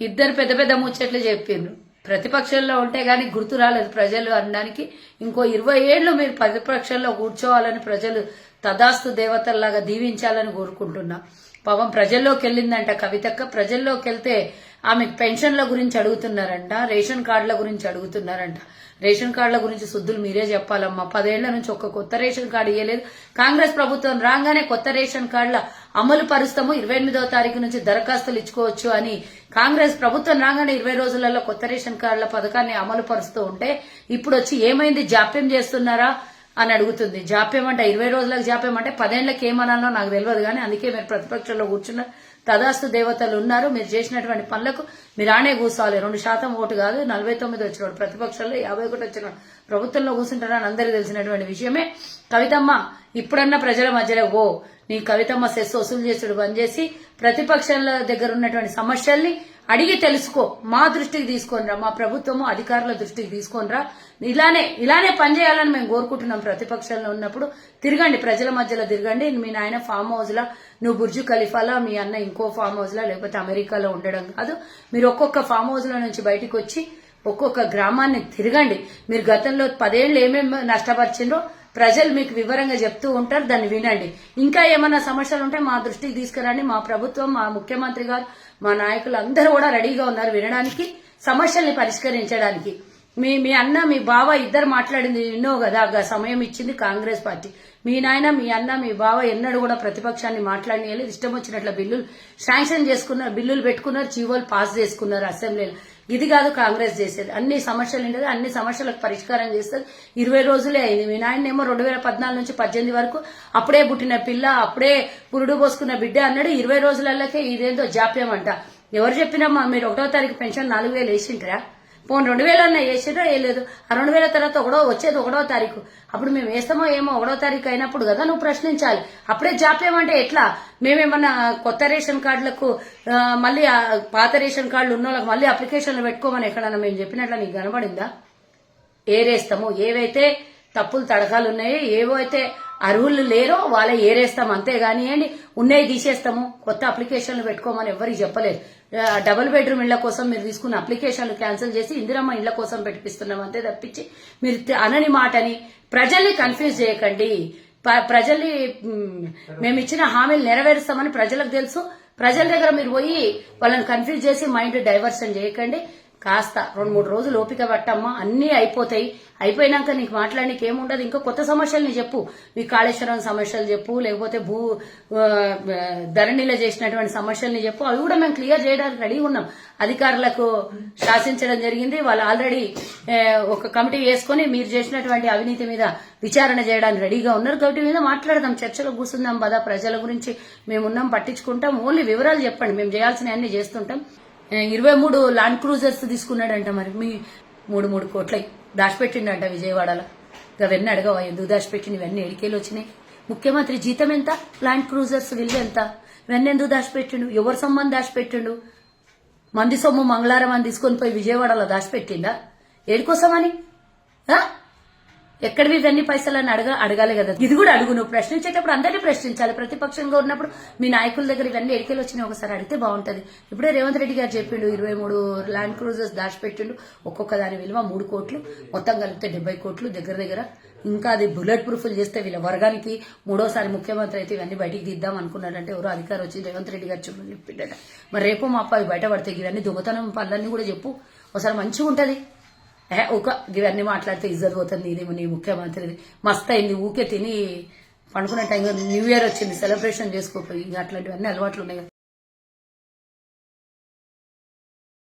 ఇద్దరు పెద్ద పెద్ద ముచ్చట్లు చెప్పిండ్రు. ప్రతిపక్షంలో ఉంటే కానీ గుర్తు రాలేదు ప్రజలు అనడానికి. ఇంకో ఇరవై ఏళ్ళు మీరు ప్రతిపక్షంలో కూర్చోవాలని ప్రజలు తదాస్తు దేవతల్లాగా దీవించాలని కోరుకుంటున్నా. పాపం ప్రజల్లోకి వెళ్ళిందంట కవితక్క. ప్రజల్లోకి వెళ్తే ఆమె పెన్షన్ల గురించి అడుగుతున్నారంట రేషన్ కార్డుల గురించి అడుగుతున్నారంట. రేషన్ కార్డుల గురించి శుద్ధులు మీరే చెప్పాలమ్మా. పదేళ్ళ నుంచి ఒక్క కొత్త రేషన్ కార్డు ఇవ్వలేదు కాంగ్రెస్ ప్రభుత్వం రాగానే కొత్త రేషన్ కార్డుల అమలు పరుస్తాము. ఇరవై ఎనిమిదో తారీఖు నుంచి దరఖాస్తులు ఇచ్చుకోవచ్చు అని కాంగ్రెస్ ప్రభుత్వం రాగానే ఇరవై రోజులలో కొత్త రేషన్ కార్డుల పథకాన్ని అమలు పరుస్తూ ఉంటే ఇప్పుడు వచ్చి ఏమైంది? జాప్యం చేస్తున్నారా? అని అడుగుతుంది. జాప్యం అంటే ఇరవై రోజులకు జాప్యం అంటే పదేళ్ళకు ఏమనాలో నాకు తెలియదు కానీ అందుకే మీరు ప్రతిపక్షంలో కూర్చున్న తదాస్తు దేవతలు ఉన్నారు. మీరు చేసినటువంటి పనులకు మీరు ఆనే కూర్చోవాలి. రెండు శాతం ఓటు కాదు. నలభై తొమ్మిది వచ్చినాడు ప్రతిపక్షంలో యాభై ఒకటి వచ్చినాడు ప్రభుత్వంలో కూర్చుంటారని అందరికీ తెలిసినటువంటి విషయమే. కవితమ్మ ఇప్పుడన్నా ప్రజల మధ్యలో ఓ నీ కవితమ్మ సెస్ వసూలు చేసుడు బంద్ చేసి ప్రతిపక్షాల దగ్గర ఉన్నటువంటి సమస్యల్ని అడిగి తెలుసుకో. మా దృష్టికి తీసుకొనిరా. మా ప్రభుత్వము అధికారుల దృష్టికి తీసుకొనిరా. ఇలానే ఇలానే పనిచేయాలని మేము కోరుకుంటున్నాం ప్రతిపక్షంలో ఉన్నప్పుడు. తిరగండి ప్రజల మధ్యలో తిరగండి. మీ నాయన ఫామ్ హౌస్లా నువ్వు బుర్జు ఖలీఫాలా మీ అన్న ఇంకో ఫామ్ హౌస్లా లేకపోతే అమెరికాలో ఉండడం కాదు. మీరు ఒక్కొక్క ఫామ్ హౌస్లో నుంచి బయటకు వచ్చి ఒక్కొక్క గ్రామాన్ని తిరగండి. మీరు గతంలో పదేళ్ళు ఏమేమి నష్టపరిచిండ్రో ప్రజలు మీకు వివరంగా చెప్తూ ఉంటారు దాన్ని వినండి. ఇంకా ఏమైనా సమస్యలు ఉంటే మా దృష్టికి తీసుకురండి. మా ప్రభుత్వం మా ముఖ్యమంత్రి గారు మా నాయకులు అందరూ కూడా రెడీగా ఉన్నారు వినడానికి సమస్యల్ని పరిష్కరించడానికి. మీ మీ అన్న మీ బావ ఇద్దరు మాట్లాడింది ఎన్నో కదా సమయం ఇచ్చింది కాంగ్రెస్ పార్టీ. మీ నాయన మీ అన్న మీ బావ ఎన్నడూ కూడా ప్రతిపక్షాన్ని మాట్లాడనీయలేదు. ఇష్టం వచ్చినట్ల బిల్లులు శాంక్షన్ చేసుకున్నారు బిల్లులు పెట్టుకున్నారు జీవోలు పాస్ చేసుకున్నారు అసెంబ్లీలో. ఇది కాదు కాంగ్రెస్ చేసేది. అన్ని సమస్యలు ఉండేది అన్ని సమస్యలకు పరిష్కారం చేస్తుంది ఇరవై రోజులే అయింది. మీ నాయన ఏమో రెండు వేల పద్నాలుగు నుంచి పద్దెనిమిది వరకు అప్పుడే పుట్టిన పిల్ల అప్పుడే పురుడు పోసుకున్న బిడ్డ అన్నాడు. ఇరవై రోజులకే ఇదేందో జాప్యం అంట ఎవరు చెప్పినమ్మా? మీరు ఒకటో తారీఖు పెన్షన్ నాలుగు వేలు వేసింటారా పోనీ రెండు వేలు అన్న వేసిరా వేయలేదు ఆ రెండు వేల తర్వాత ఒకడో వచ్చేది ఒకటో తారీఖు. అప్పుడు మేము వేస్తామో ఏమో ఒకటో తారీఖు అయినప్పుడు కదా నువ్వు ప్రశ్నించాలి. అప్పుడే జాప్యమంటే ఎట్లా? మేమేమన్నా కొత్త రేషన్ కార్డులకు మళ్ళీ పాత రేషన్ కార్డులు ఉన్న వాళ్ళకి మళ్ళీ అప్లికేషన్లు పెట్టుకోమని ఎక్కడన్నా మేము చెప్పినట్లు నీకు కనబడిందా? ఏరేస్తాము. ఏవైతే తప్పులు తడకాలు ఉన్నాయో ఏవైతే అర్హులు లేరో వాళ్ళ ఏరేస్తాం. అంతే కానివ్వండి ఉన్నాయి తీసేస్తాము. కొత్త అప్లికేషన్లు పెట్టుకోమని ఎవరికి చెప్పలేదు. డబుల్ బెడ్రూమ్ ఇళ్ళ కోసం మీరు తీసుకున్న అప్లికేషన్లు క్యాన్సిల్ చేసి ఇందిరమ్మ ఇళ్ళ కోసం పెట్టిస్తున్నాం అంతే తప్పించి మీరు అనని మాటని ప్రజల్ని కన్ఫ్యూజ్ చేయకండి. ప- ప్రజల్ని మేము ఇచ్చిన హామీలు నెరవేరుస్తామని ప్రజలకు తెలుసు. ప్రజల దగ్గర మీరు పోయి వాళ్ళని కన్ఫ్యూజ్ చేసి మైండ్ డైవర్షన్ చేయకండి. కాస్త రెండు మూడు రోజులు ఓపిక పట్టమ్మా అన్నీ అయిపోతాయి. అయిపోయినాక నీకు మాట్లాడడానికి ఏముండదు ఇంకా కొత్త సమస్యలు నీ చెప్పు. మీ కాళేశ్వరం సమస్యలు చెప్పు లేకపోతే భూ ధరణిలో చేసినటువంటి సమస్యల్ని చెప్పు. అవి కూడా మేము క్లియర్ చేయడానికి రెడీ ఉన్నాం. అధికారులకు శాసించడం జరిగింది. వాళ్ళు ఆల్రెడీ ఒక కమిటీ వేసుకొని మీరు చేసినటువంటి అవినీతి మీద విచారణ చేయడానికి రెడీగా ఉన్నారు. కాబట్టి మీద మాట్లాడదాం. చర్చలో కూర్చుందాం. పదా. ప్రజల గురించి మేమున్నాం. పట్టించుకుంటాం. ఓన్లీ వివరాలు చెప్పండి. మేము చేయాల్సిన అన్ని చేస్తుంటాం. ఇరవై మూడు ల్యాండ్ క్రూజర్స్ తీసుకున్నాడంట మరి. మీ మూడు మూడు కోట్లై దాచిపెట్టిండంట విజయవాడలో. అవన్నీ అడగవా? ఎందుకు దాచిపెట్టిండు? ఇవన్నీ ఎడికేలు వచ్చినాయి. ముఖ్యమంత్రి జీతం ఎంత? ల్యాండ్ క్రూజర్స్ విలువ ఎంత? ఇవన్నీ ఎందుకు దాచిపెట్టిండు? ఎవరి సొమ్మని దాచిపెట్టిండు? మంది సొమ్ము మంగళారం అని తీసుకొని పోయి విజయవాడలో దాచిపెట్టిండా? ఏడుకోసమని? ఎక్కడ ఇవన్నీ పైసలు అని అడగ అడగాలి కదా. ఇది కూడా అడుగు నువ్వు ప్రశ్నించేటప్పుడు అందరినీ ప్రశ్నించాలి. ప్రతిపక్షంగా ఉన్నప్పుడు మీ నాయకుల దగ్గర ఇవన్నీ ఎడికెళ్ళి వచ్చినాయి ఒకసారి అడిగితే బాగుంటది. ఇప్పుడే రేవంత్ రెడ్డి గారు చెప్పిండు ఇరవై మూడు ల్యాండ్ క్రూజర్స్ దాచిపెట్టిండు. ఒక్కొక్క దాని విలువ మూడు కోట్లు మొత్తం కలిపితే డెబ్బై కోట్లు దగ్గర దగ్గర. ఇంకా అది బుల్లెట్ ప్రూఫ్లు చేస్తే వీళ్ళ వర్గానికి మూడోసారి ముఖ్యమంత్రి అయితే ఇవన్నీ బయటికి తీద్దాం అనుకున్నాడంటే ఎవరో అధికారి వచ్చి రేవంత్ రెడ్డి గారు చెప్పి చెప్పిండట మరి రేపు మా అబ్బాయి బయటపడతాయి ఇవన్నీ దొంగతనం పనులన్నీ కూడా చెప్పు. ఒకసారి మంచిగా ఉంటది ఒక ఇవన్నీ మాట్లాడితే ఇజ్జత్ పోతుంది నీదేమో నీ ముఖ్యమంత్రి. మస్త్ అయింది ఊకే తిని పండుకునే టైంలో న్యూ ఇయర్ వచ్చింది సెలబ్రేషన్ చేసుకోపోయి ఇంకా అట్లాంటివన్నీ అలవాట్లు ఉన్నాయి